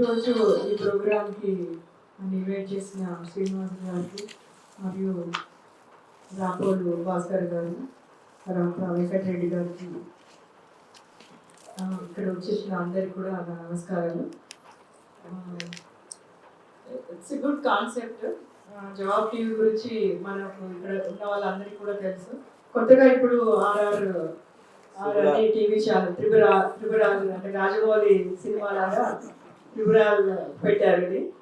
ప్రోగ్రామ్కి నన్ను ఇన్వైట్ చేసిన శ్రీనివాస్ గారికి మరియు రాపోలు భాస్కర్ గారు తర్వాత వెంకటరెడ్డి గారికి ఇక్కడ వచ్చేసిన అందరికి కూడా నా నమస్కారాలు. It's good concept Jawab TV గురించి మనకు ఇక్కడ ఉన్న వాళ్ళందరికీ కూడా తెలుసు. కొత్తగా ఇప్పుడు RR RR TV channel Tripura Tripura అంటే రాజమౌళి సినిమా లాగా వివరాలు పెట్టారండి ఇది.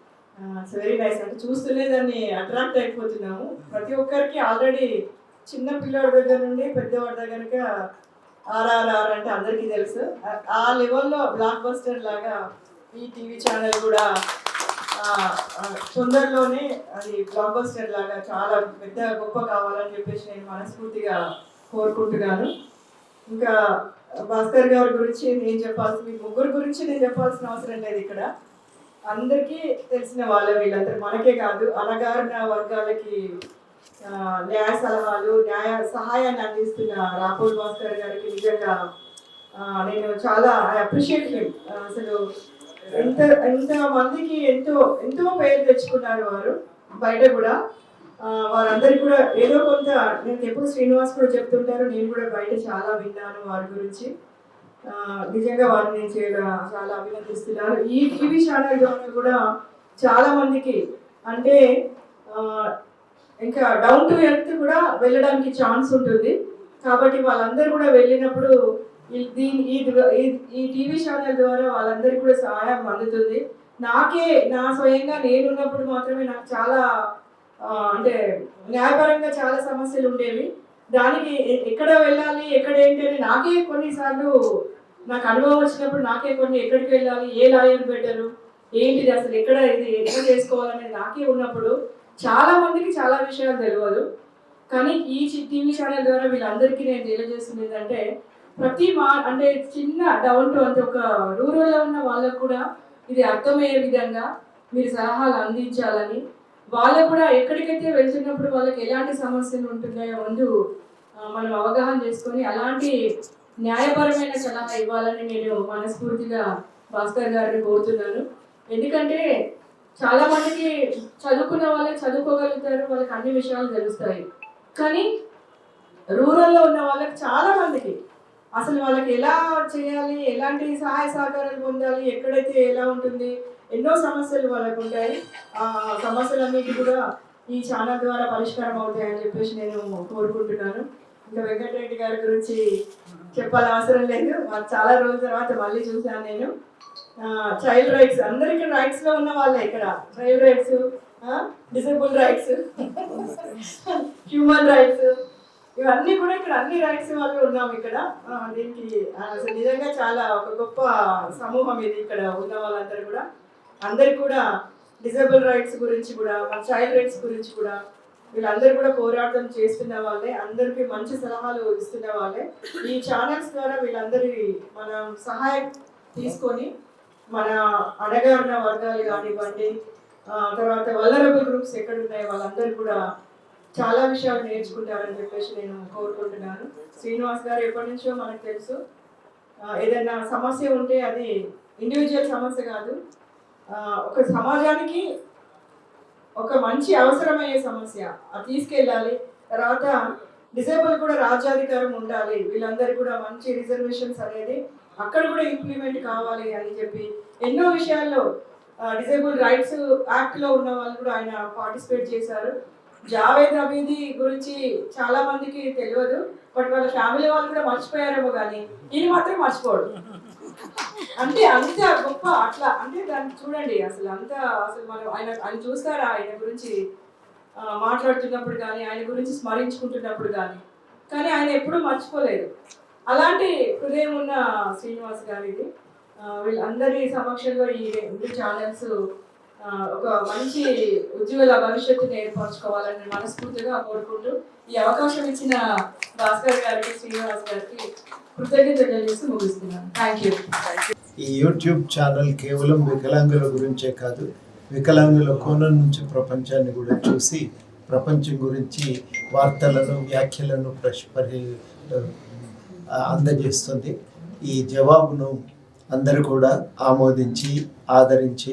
వెరీ నైస్ అంటే చూస్తూనే దాన్ని అట్రాక్ట్ అయిపోతున్నాము. ప్రతి ఒక్కరికి ఆల్రెడీ చిన్న పిల్లవాడి దగ్గర నుండి పెద్దవాడి దగ్గరక ఆర్ఆర్ఆర్ అంటే అందరికీ తెలుసు. ఆ- లెవెల్లో బ్లాక్ బస్టర్ లాగా ఈ టీవీ ఛానల్ కూడా తొందరలోనే అది బ్లాక్ బస్టర్ లాగా చాలా పెద్ద గొప్ప కావాలని చెప్పేసి నేను మనస్ఫూర్తిగా కోరుకుంటున్నాను. ఇంకా భాస్కర్ గారి గురించి నేను చెప్పాల్సిన ముగ్గురు గురించి నేను చెప్పాల్సిన అవసరం లేదు ఇక్కడ. అందరికీ తెలిసిన వాళ్ళ వీళ్ళందరూ మనకే కాదు అనగారిన వర్గాలకి న్యాయ సలహాలు న్యాయ సహాయాన్ని అందిస్తున్న రాహుల్ భాస్కర్ గారికి నిజంగా నేను చాలా ఐ అప్రిషియేట్ హిమ్. అసలు ఎంత ఎంత మందికి ఎంతో ఎంతో పేరు తెచ్చుకున్నారు వారు. బయట కూడా వారందరికీ కూడా ఏదో కొంత నేను ఎప్పుడు శ్రీనివాస్ కూడా చెప్తుంటారు నేను కూడా బయట చాలా విన్నాను వారి గురించి. నిజంగా వారిని నేను చాలా చాలా అభినందిస్తున్నాను ఈ టీవీ ఛానల్ ద్వారా కూడా చాలా మందికి అంటే ఇంకా డౌన్ టు ఎర్త్ కూడా వెళ్ళడానికి ఛాన్స్ ఉంటుంది. కాబట్టి వాళ్ళందరూ కూడా వెళ్ళినప్పుడు దీని ఈ ఈ- టీవీ ఛానల్ ద్వారా వాళ్ళందరికీ కూడా సహాయం అందుతుంది. నాకే నా స్వయంగా నేనున్నప్పుడు మాత్రమే నాకు చాలా అంటే న్యాయపరంగా చాలా సమస్యలు ఉండేవి. దానికి ఎక్కడ వెళ్ళాలి ఎక్కడ ఏంటి అని నాకే కొన్నిసార్లు నాకు అనుభవం వచ్చినప్పుడు నాకే కొన్ని ఎక్కడికి వెళ్ళాలి ఏ లాయర్ బెటరు ఏంటిది అసలు ఎక్కడ ఇది ఎక్కడ చేసుకోవాలనేది నాకే ఉన్నప్పుడు చాలా మందికి చాలా విషయాలు తెలియదు. కానీ ఈ టీవీ ఛానల్ ద్వారా వీళ్ళందరికీ నేను తెలియజేస్తుంది ఏంటంటే ప్రతి మా అంటే చిన్న డౌన్ టు అంటే ఒక రూరల్లో ఉన్న వాళ్ళకు కూడా ఇది అర్థమయ్యే విధంగా మీరు సలహాలు అందించాలని వాళ్ళు కూడా ఎక్కడికైతే వెళ్తున్నప్పుడు వాళ్ళకి ఎలాంటి సమస్యలు ఉంటున్నాయో ముందు మనం అవగాహన చేసుకొని అలాంటి న్యాయపరమైన సలహా ఇవ్వాలని నేను మనస్ఫూర్తిగా భాస్కర్ గారిని కోరుతున్నాను. ఎందుకంటే చాలా మందికి చదువుకున్న వాళ్ళే చదువుకోగలుగుతారు వాళ్ళకి అన్ని విషయాలు తెలుస్తాయి. కానీ రూరల్లో ఉన్న వాళ్ళకి చాలా మందికి అసలు వాళ్ళకి ఎలా చేయాలి? ఎలాంటి సహాయ సహకారాలు పొందాలి? ఎక్కడైతే ఎలా ఉంటుంది? ఎన్నో సమస్యలు వాళ్ళకు ఉంటాయి. ఆ సమస్యలన్నిటి కూడా ఈ ఛానల్ ద్వారా పరిష్కారం అవుతాయని చెప్పేసి నేను కోరుకుంటున్నాను. ఇంకా వెంకటరెడ్డి గారి గురించి చెప్పాల్సిన అవసరం లేదు. చాలా రోజుల తర్వాత మళ్ళీ చూశాను నేను. చైల్డ్ రైట్స్ అందరికి రైట్స్లో ఉన్న వాళ్ళే ఇక్కడ. Child rights disable rights human rights ఇవన్నీ కూడా ఇక్కడ అన్ని రైట్స్ వాళ్ళు ఉన్నాం ఇక్కడ. దీనికి అసలు నిజంగా చాలా ఒక గొప్ప సమూహం ఇది ఇక్కడ ఉన్న వాళ్ళందరూ కూడా. అందరు కూడా డిజేబుల్ రైట్స్ గురించి కూడా మన చైల్డ్ రైట్స్ గురించి కూడా వీళ్ళందరూ కూడా పోరాటం చేస్తున్న వాళ్ళే అందరికీ మంచి సలహాలు ఇస్తున్న వాళ్ళే. ఈ ఛానల్స్ ద్వారా వీళ్ళందరి మనం సహాయం తీసుకొని మన అడగారిన వర్గాలు కానివ్వండి తర్వాత వల్లరబుల్ గ్రూప్స్ ఎక్కడ ఉన్నాయో వాళ్ళందరూ కూడా చాలా విషయాలు నేర్చుకుంటారని చెప్పేసి నేను కోరుకుంటున్నాను. శ్రీనివాస్ గారు ఎప్పటి నుంచో మనకు తెలుసు. ఏదైనా సమస్య ఉంటే అది ఇండివిజువల్ సమస్య కాదు. ఒక సమాజానికి ఒక మంచి అవసరమయ్యే సమస్య అది తీసుకెళ్ళాలి. తర్వాత డిసేబుల్ కూడా రాజ్యాధికారం ఉండాలి. వీళ్ళందరూ కూడా మంచి రిజర్వేషన్స్ అనేది అక్కడ కూడా ఇంప్లిమెంట్ కావాలి అని చెప్పి ఎన్నో విషయాల్లో డిసేబుల్ రైట్స్ యాక్ట్లో ఉన్న వాళ్ళు కూడా ఆయన పార్టిసిపేట్ చేశారు. జావేద్ అబీది గురించి చాలా మందికి తెలియదు బట్ వాళ్ళ ఫ్యామిలీ వాళ్ళు కూడా మర్చిపోయారేమో కానీ ఈయన మాత్రం మర్చిపోడు. అంటే అంత గొప్ప అట్లా అంటే దాన్ని చూడండి అసలు అంత అసలు మనం ఆయన ఆయన చూస్తారా ఆయన గురించి? మాట్లాడుతున్నప్పుడు కానీ ఆయన గురించి స్మరించుకుంటున్నప్పుడు కానీ కానీ ఆయన ఎప్పుడూ మర్చిపోలేదు. అలాంటి హృదయం ఉన్న శ్రీనివాస్ గారిది ఆ, వీళ్ళందరి సమక్షంలో ఈ రెండు ఛానల్స్ ఒక మంచి ఉజ్వల భవిష్యత్తుని ఏర్పరచుకోవాలని మనస్ఫూర్తిగా కోరుకుంటూ ఈ అవకాశం ఇచ్చిన భాస్కర్ గారికి శ్రీనివాస్ గారికి కృతజ్ఞతలు తెలియజేసి ముగిస్తున్నాను. థ్యాంక్ యూ ఈ యూట్యూబ్ ఛానల్ కేవలం వికలాంగుల గురించే కాదు వికలాంగుల కోణం నుంచి ప్రపంచాన్ని కూడా చూసి ప్రపంచం గురించి వార్తలను వ్యాఖ్యలను ప్రశ్ పరి అందజేస్తుంది. ఈ జవాబును అందరూ కూడా ఆమోదించి ఆదరించి